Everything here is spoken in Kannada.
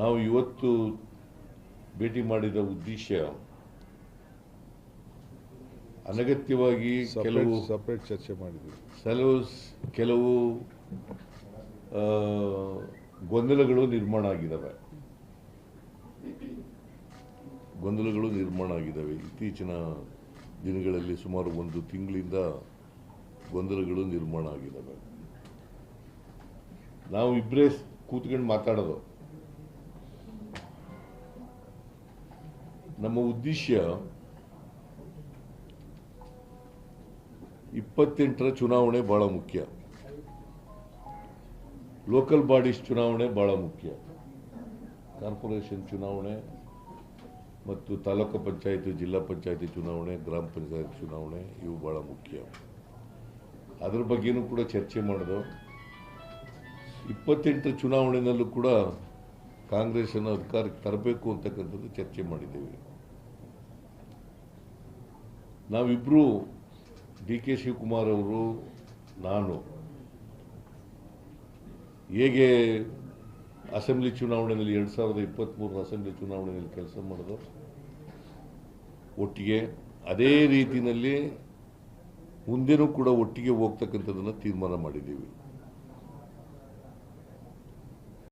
ನಾವು ಇವತ್ತು ಭೇಟಿ ಮಾಡಿದ ಉದ್ದೇಶ ಅನಗತ್ಯವಾಗಿ ಕೆಲವು ಸಪ್ರೇಟ್ ಚರ್ಚೆ ಮಾಡಿದ್ವಿ. ಕೆಲವು ಕೆಲವು ಗೊಂದಲಗಳು ನಿರ್ಮಾಣ ಆಗಿದ್ದಾವೆ. ಗೊಂದಲಗಳು ನಿರ್ಮಾಣ ಆಗಿದ್ದಾವೆ. ಇತ್ತೀಚಿನ ದಿನಗಳಲ್ಲಿ ಸುಮಾರು ಒಂದು ತಿಂಗಳಿಂದ ಗೊಂದಲಗಳು ನಿರ್ಮಾಣ ಆಗಿದ್ದಾವೆ. ನಾವು ಇಬ್ಬರೇ ಕೂತ್ಕೊಂಡು ಮಾತಾಡೋದು. ನಮ್ಮ ಉದ್ದೇಶ ಇಪ್ಪತ್ತೆಂಟರ ಚುನಾವಣೆ ಬಹಳ ಮುಖ್ಯ. ಲೋಕಲ್ ಬಾಡೀಸ್ ಚುನಾವಣೆ ಬಹಳ ಮುಖ್ಯ. ಕಾರ್ಪೊರೇಷನ್ ಚುನಾವಣೆ ಮತ್ತು ತಾಲೂಕು ಪಂಚಾಯಿತಿ, ಜಿಲ್ಲಾ ಪಂಚಾಯತಿ ಚುನಾವಣೆ, ಗ್ರಾಮ ಪಂಚಾಯತ್ ಚುನಾವಣೆ ಇವು ಬಹಳ ಮುಖ್ಯ. ಅದ್ರ ಬಗ್ಗೆನೂ ಕೂಡ ಚರ್ಚೆ ಮಾಡೋದು. ಇಪ್ಪತ್ತೆಂಟರ ಚುನಾವಣೆಯಲ್ಲೂ ಕೂಡ ಕಾಂಗ್ರೆಸ್ಸನ್ನು ಅಧಿಕಾರಕ್ಕೆ ತರಬೇಕು ಅಂತಕ್ಕಂಥದ್ದು ಚರ್ಚೆ ಮಾಡಿದ್ದೇವೆ. ನಾವಿಬ್ಬರು ಡಿ ಕೆ ಶಿವಕುಮಾರ್ ಅವರು, ನಾನು. ಹೇಗೆ ಅಸೆಂಬ್ಲಿ ಚುನಾವಣೆಯಲ್ಲಿ ಎರಡು ಸಾವಿರದ ಇಪ್ಪತ್ತ್ಮೂರರ ಅಸೆಂಬ್ಲಿ ಚುನಾವಣೆಯಲ್ಲಿ ಕೆಲಸ ಮಾಡಿದ್ರು ಒಟ್ಟಿಗೆ ಅದೇ ರೀತಿಯಲ್ಲಿ ಮುಂದೆನೂ ಕೂಡ ಒಟ್ಟಿಗೆ ಹೋಗ್ತಕ್ಕಂಥದ್ದನ್ನು ತೀರ್ಮಾನ ಮಾಡಿದ್ದೀವಿ.